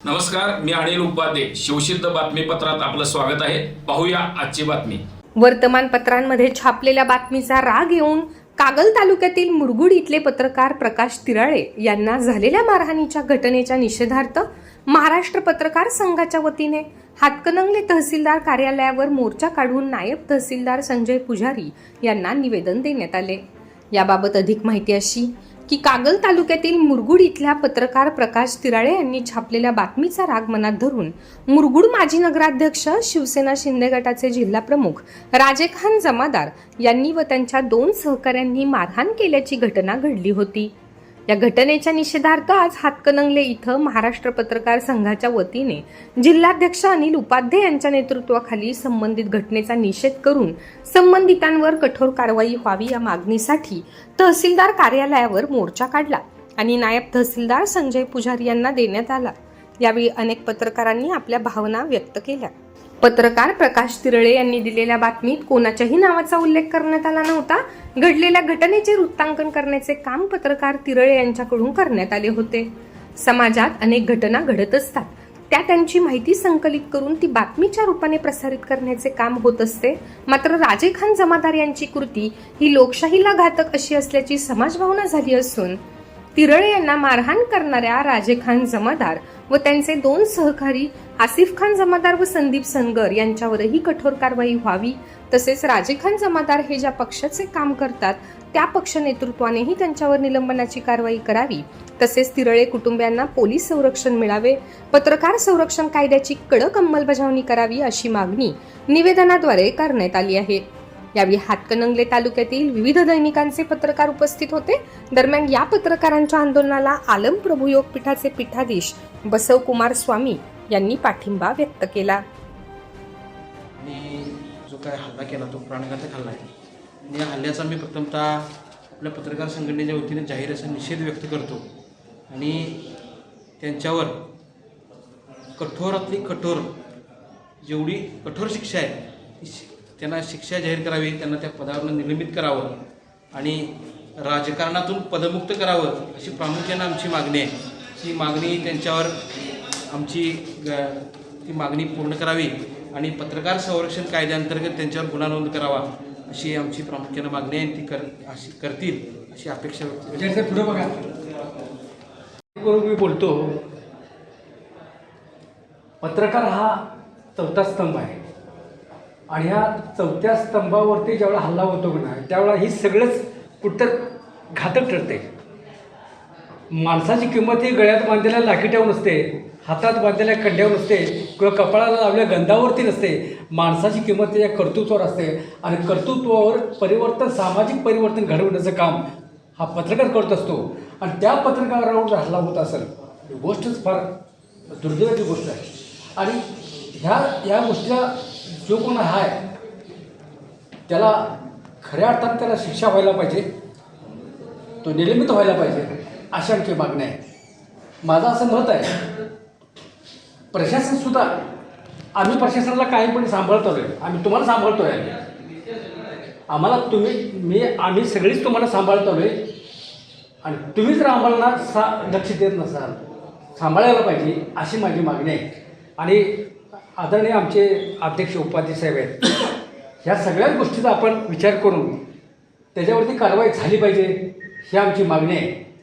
नमस्कार मी अनिल उपाध्ये. शिवसिद्ध बातमीपत्रात आपलं स्वागत आहे. पाहूया आजची बातमी. वर्तमानपत्रांमध्ये छापलेल्या बातमीचा राग येऊन कागल तालुक्यातील मुरगुड इथले पत्रकार प्रकाश तिराळे यांना झालेल्या मारहाणीच्या घटनेच्या निषेधार्थ महाराष्ट्र पत्रकार संघाच्या वतीने हातकणंगले तहसीलदार कार्यालयावर मोर्चा काढून नायब तहसीलदार संजय पुजारी यांना निवेदन देण्यात आले. याबाबत अधिक माहिती अशी की कागल तालुक्यातील मुरगुड इथल्या पत्रकार प्रकाश तिराळे यांनी छापलेल्या बातमीचा राग मनात धरून मुरगुड माजी नगराध्यक्ष शिवसेना शिंदे गटाचे जिल्हा प्रमुख राजेखान जमादार यांनी व त्यांच्या दोन सहकाऱ्यांनी मारहाण केल्याची घटना घडली होती. या घटनेच्या निषेधार्थ आज हातकणंगले इथं महाराष्ट्र पत्रकार संघाच्या वतीने जिल्हाध्यक्ष अनिल उपाध्ये यांच्या नेतृत्वाखाली संबंधित घटनेचा निषेध करून संबंधितांवर कठोर कारवाई व्हावी या मागणीसाठी तहसीलदार कार्यालयावर मोर्चा काढला आणि नायब तहसीलदार संजय पुजारी यांना देण्यात आला. यावेळी अनेक पत्रकारांनी आपल्या भावना व्यक्त केल्या. पत्रकार प्रकाश तिरळे यांनी दिलेल्या बातमीत कोणाच्याही नावाचा उल्लेख करण्यात आला नव्हता. घडलेल्या घटनेचे वृत्तांकन करण्याचे काम पत्रकार तिरळे यांच्याकडून करण्यात आले होते. समाजात अनेक घटना घडत असतात. त्या त्यांची माहिती संकलित करून ती बातमीच्या रूपाने प्रसारित करण्याचे काम होत असते. मात्र राजे खान जमादार यांची कृती ही लोकशाहीला घातक अशी असल्याची समाजभावना झाली असून तिरळे यांना मारहाण करणाऱ्या राजे खान जमादार व त्यांचे दोन सहकारी आसिफ खान जमादार व संदीप सनगर यांच्यावरही कठोर कारवाई व्हावी. तसेच राजे खान जमादार हे ज्या पक्षाचे काम करतात त्या पक्ष नेतृत्वानेही त्यांच्यावर निलंबनाची कारवाई करावी. तसेच तिरळे कुटुंबियांना पोलीस संरक्षण मिळावे. पत्रकार संरक्षण कायद्याची कडक अंमलबजावणी करावी अशी मागणी निवेदनाद्वारे करण्यात आली आहे. यावेळी हातकणंगले तालुक्यातील विविध दैनिकांचे पत्रकार उपस्थित होते. दरम्यान या पत्रकारांच्या आंदोलनाला आलम प्रभू पीठाचे पीठाधीश बसवकुमार स्वामी यांनी पाठिंबा व्यक्त केला. आणि जो काय हल्ला केला तो प्राणघातक हल्ला आहे. या हल्ल्याचा मी प्रथमतः आपल्या पत्रकार संघटनेच्या वतीने जाहीर असा निषेध व्यक्त करतो. आणि त्यांच्यावर कठोरातली कठोर जेवढी कठोर शिक्षा आहे ती त्यांना शिक्षा जाहीर करावी त्यांना त्या पदावरून निलंबित करावं आणि राजकारणातून पदमुक्त करावं अशी प्रामुख्यानं आमची मागणी आहे. ती मागणी त्यांच्यावर आमची ती मागणी पूर्ण करावी आणि पत्रकार संरक्षण कायद्याअंतर्गत त्यांच्यावर गुन्हा नोंद करावा अशी आमची प्रामुख्यानं मागणी आहे ती कर अशी करतील अशी अपेक्षा व्यक्त पुढे बघा. करून मी बोलतो पत्रकार हा चौथा स्तंभ आहे. आणि ह्या चौथ्या स्तंभावरती ज्यावेळेला हल्ला होतो की नाही त्यावेळेला ही सगळंच कुठं घातक ठरते. माणसाची किंमत ही गळ्यात बांधलेल्या लाकीट्यावर नसते हातात बांधलेल्या कंड्यावर नसते किंवा कपाळाला लावलेल्या गंधावरती नसते. माणसाची किंमत त्याच्या कर्तृत्वावर असते आणि कर्तृत्वावर परिवर्तन सामाजिक परिवर्तन घडवण्याचं काम हा पत्रकार करत असतो. आणि त्या पत्रकारावर जर हल्ला होत असेल ही गोष्टच फार दुर्दैवाची गोष्ट आहे. आणि ह्या या गोष्टीला जो कोण आहे त्याला खऱ्या अर्थात त्याला शिक्षा व्हायला पाहिजे तो निलंबित व्हायला पाहिजे अशा आमची मागणी आहे माझं असं मत आहे प्रशासनसुद्धा आम्ही प्रशासनाला कायमपणे सांभाळतो आहे आम्ही तुम्हाला सांभाळतो आहे आम्हाला तुम्ही मी आम्ही सगळीच तुम्हाला सांभाळतो आहे आणि तुम्ही जर आम्हाला सा लक्ष देत नसाल. सांभाळायला पाहिजे अशी माझी मागणी आहे. आणि आदरणीय आमचे अध्यक्ष उपाध्यक्ष साहेब आहेत. ह्या सगळ्याच गोष्टीचा आपण विचार करून त्याच्यावरती कारवाई झाली पाहिजे ही आमची मागणी आहे.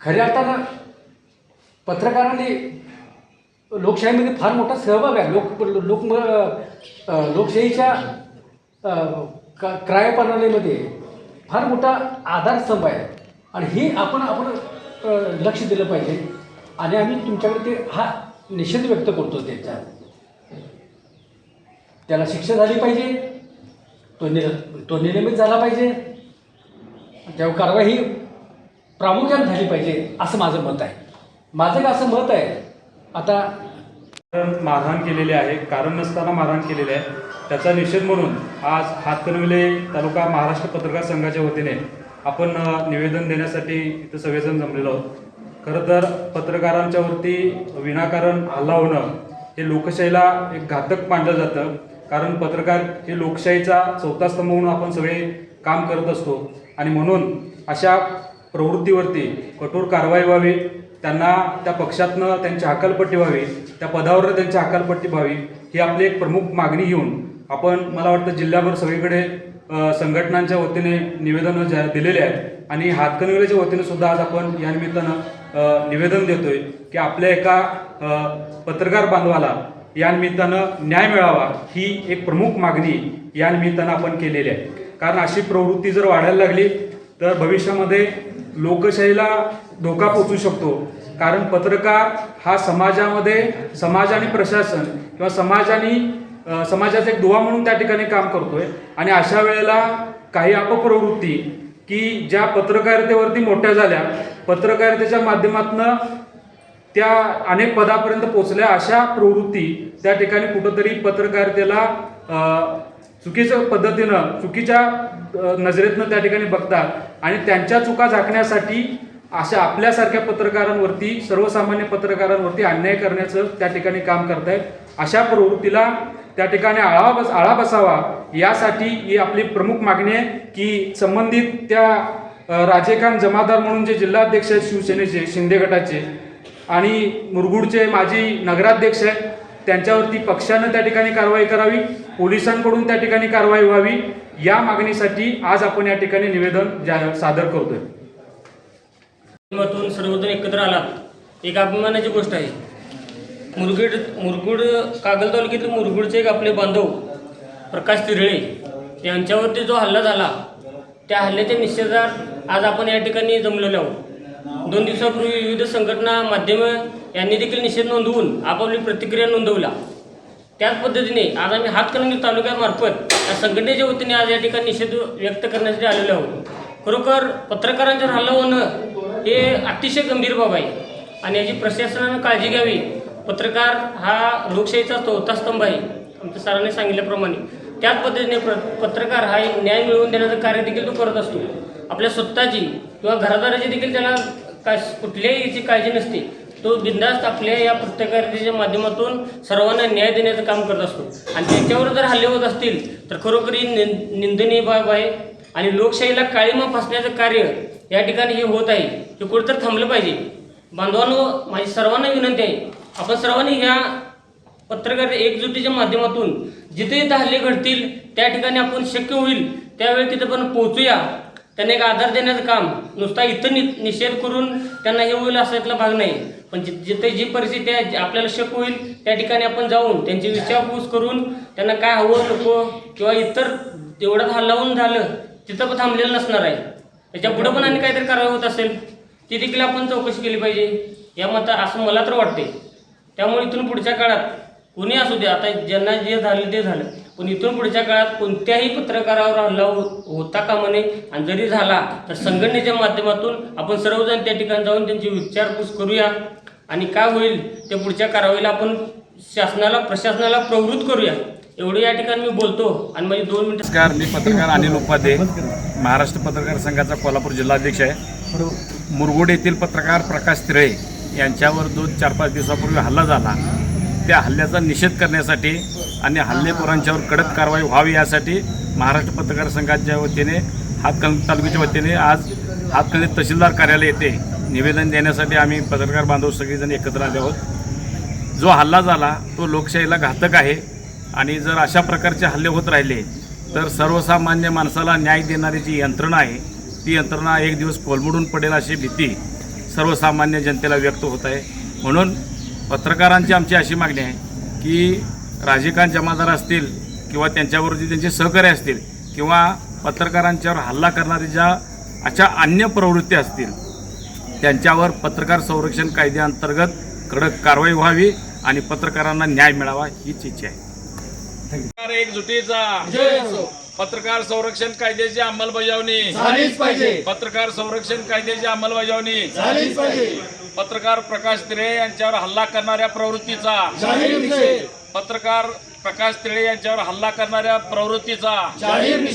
खऱ्या अर्थानं पत्रकारांनी लोकशाहीमध्ये फार मोठा सहभाग आहे. लोक लोक लोकशाहीच्या अ, क्रायप्रणालीमध्ये फार मोठा आधारस्तंभ आहे. आणि हे आपण आपण लक्ष दिलं पाहिजे. आणि आम्ही तुमच्याकडे ते हा निषेध व्यक्त करतो त्याच्या त्याला शिक्षा झाली पाहिजे. तो निर तो निलंबित झाला पाहिजे. त्यावर कारवाई ही प्रामुख्याने झाली पाहिजे असं माझं मत आहे. माझं का असं मत आहे आता मारहाण केलेले आहे कारण नसताना मारहाण केलेले आहे. त्याचा निषेध म्हणून आज हातकणंगले तालुका महाराष्ट्र पत्रकार संघाच्या वतीने आपण निवेदन देण्यासाठी इथं सगळेजण जमलेलो आहोत. खरं तर पत्रकारांच्यावरती विनाकारण हल्ला होणं हे लोकशाहीला एक घातक मानलं जातं. कारण पत्रकार हे लोकशाहीचा चौथा स्तंभ म्हणून आपण सगळे काम करत असतो. आणि म्हणून अशा प्रवृत्तीवरती कठोर कारवाई व्हावी त्यांना त्या पक्षातनं त्यांची हकालपट्टी व्हावी त्या पदावर त्यांची हकालपट्टी व्हावी ही आपली एक प्रमुख मागणी घेऊन आपण मला वाटतं जिल्ह्याभर सगळीकडे संघटनांच्या वतीने निवेदनं जा दिलेले आहेत आणि हातकणंगलेच्या वतीने सुद्धा आज आपण या निमित्तानं निवेदन देतोय की आपल्या एका पत्रकार बांधवाला या निमित्तानं न्याय मिळावा ही एक प्रमुख मागणी या निमित्तानं आपण केलेली आहे. कारण अशी प्रवृत्ती जर वाढायला लागली तर भविष्यामध्ये लोकशाहीला धोका पोचू शकतो. कारण पत्रकार हा समाजामध्ये समाज आणि प्रशासन किंवा समाज आणि समाजाचा एक दुवा म्हणून त्या ठिकाणी काम करतोय. आणि अशा वेळेला काही अपप्रवृत्ती की ज्या पत्रकारितेवरती मोठ्या झाल्या पत्रकारितेच्या माध्यमातून त्या अनेक पदापर्यंत पोचल्या अशा प्रवृत्ती त्या ठिकाणी कुठंतरी पत्रकारितेला चुकीच्या पद्धतीनं चुकीच्या नजरेतनं त्या ठिकाणी बघतात आणि त्यांच्या चुका झाकण्यासाठी अशा आपल्यासारख्या पत्रकारांवरती सर्वसामान्य पत्रकारांवरती अन्याय करण्याचं त्या ठिकाणी काम करतायत. अशा प्रवृत्तीला त्या ठिकाणी आळा बस आळा बसावा यासाठी ही आपली प्रमुख मागणी आहे की संबंधित त्या अ, राजेखान जमादार म्हणून जे जिल्हाध्यक्ष आहेत शिवसेनेचे शिंदे गटाचे आणि मुरगुडचे माजी नगराध्यक्ष आहेत. त्यांच्यावरती पक्षानं त्या ठिकाणी कारवाई करावी पोलिसांकडून त्या ठिकाणी कारवाई व्हावी या मागणीसाठी आज आपण या ठिकाणी निवेदन जा- सादर करतोय. माध्यमातून सर्वजण एकत्र आला एक अभिमानाची गोष्ट आहे. मुरगुड मुरगुड कागल तालुक्यातील मुरगुडचे एक आपले बांधव प्रकाश तिरळे यांच्यावरती जो हल्ला झाला त्या हल्ल्याच्या निश्चितार्थ आज आपण या ठिकाणी जमलेलो आहोत. दोन दिवसापूर्वी विविध संघटना माध्यमं यांनी देखील निषेध नोंदवून आपापली प्रतिक्रिया नोंदवला त्याच पद्धतीने आज आम्ही हातकणंगले तालुक्यामार्फत या संघटनेच्या वतीने आज या ठिकाणी निषेध व्यक्त करण्यासाठी आलेलो आहोत. खरोखर पत्रकारांच्यावर हल्ला होणं हे अतिशय गंभीर बाब आहे आणि याची प्रशासनानं काळजी घ्यावी. पत्रकार हा लोकशाहीचा चौथा स्तंभ आहे आमच्या सरांनी सांगितल्याप्रमाणे. त्याच पद्धतीने प्र पत्रकार हा न्याय मिळवून देण्याचं कार्य देखील तो करत असतो. आपल्या स्वतःची किंवा घरादाराची देखील त्याला का कुठल्याही याची काळजी नसते. तो बिंदास्त आपल्या या पत्रकारितेच्या माध्यमातून सर्वांना न्याय देण्याचं काम करत असतो. आणि त्याच्यावर जर हल्ले होत असतील तर खरोखर ही निंदनीय बाब आहे. आणि लोकशाहीला काळीमा फासण्याचं कार्य या ठिकाणी हे होत आहे. हे कुठेतरी थांबलं पाहिजे. बांधवांनो माझी सर्वांना विनंती आहे. आपण सर्वांनी ह्या पत्रकार एकजुटीच्या माध्यमातून जिथे जिथे हल्ले घडतील त्या ठिकाणी आपण शक्य होईल त्यावेळी तिथे पण पोहोचूया. त्यांना एक आधार देण्याचं काम. नुसता इथं नि निषेध करून त्यांना हे होईल असायतला भाग नाही. पण जिथे जी परिस्थिती आहे आपल्याला शक होईल त्या ठिकाणी आपण जाऊन त्यांची विचारपूस करून त्यांना काय हवं नको किंवा इतर एवढं हल्लावून झालं तिथं पण थांबलेलं नसणार आहे. त्याच्या पुढे पण आणि काहीतरी कारवाई होत असेल ती देखील आपण चौकशी केली पाहिजे. या मत असं मला तर वाटते त्यामुळे इथून पुढच्या काळात कुणी असू दे आता ज्यांना जे झालं ते झालं. पण इथून पुढच्या काळात कोणत्याही पत्रकारावर हल्ला हो- होता कामा नये. आणि जरी झाला तर संघटनेच्या माध्यमातून आपण सर्वजण त्या ठिकाणी जाऊन त्यांची विचारपूस करूया. आणि काय होईल ते पुढच्या कारवाईला आपण शासनाला प्रशासनाला प्रवृत्त करूया. एवढं या ठिकाणी मी बोलतो. आणि माझी दोन मिनिट नमस्कार मी पत्रकार अनिल उपाध्ये महाराष्ट्र पत्रकार संघाचा कोल्हापूर जिल्हाध्यक्ष आहे. मुरगोड येथील पत्रकार प्रकाश तिरळे यांच्यावर दोन चार पाच दिवसापूर्वी हल्ला झाला. त्या हल्ल्याचा निषेध करण्यासाठी आणि हल्लेखोरांच्यावर कडक कारवाई व्हावी यासाठी महाराष्ट्र पत्रकार संघाच्या वतीने हातकणंगले तालुक्याच्या वतीने आज हातकणंगले तहसीलदार कार्यालय येथे निवेदन देण्यासाठी आम्ही पत्रकार बांधव सगळेजण एकत्र आले आहोत. जो हल्ला झाला तो लोकशाहीला घातक आहे आणि जर अशा प्रकारचे हल्ले होत राहिले तर सर्वसामान्य माणसाला न्याय देणारी जी यंत्रणा आहे ती यंत्रणा एक दिवस कोलमडून पडेल अशी भीती सर्वसामान्य जनतेला व्यक्त होत आहे. म्हणून पत्रकारांची आमची अशी मागणी आहे की राजकांत जमादार असतील किंवा त्यांच्यावरती त्यांचे सहकारी असतील किंवा पत्रकारांच्यावर हल्ला करणारी ज्या अशा अन्य प्रवृत्ती असतील त्यांच्यावर पत्रकार संरक्षण कायद्याअंतर्गत कडक कारवाई व्हावी आणि पत्रकारांना न्याय मिळावा हीच इच्छा आहे. एकजुटीचा पत्रकार संरक्षण कायद्याची अंमलबजावणी. झालीच पाहिजे. पत्रकार संरक्षण कायद्याची अंमलबजावणी. झालीच पाहिजे. पत्रकार प्रकाश तिळे यांच्यावर हल्ला करणाऱ्या प्रवृत्तीचा. जाहीर निषेध. पत्रकार प्रकाश तिळे यांच्यावर हल्ला करणाऱ्या प्रवृत्तीचा. जाहीर निषेध.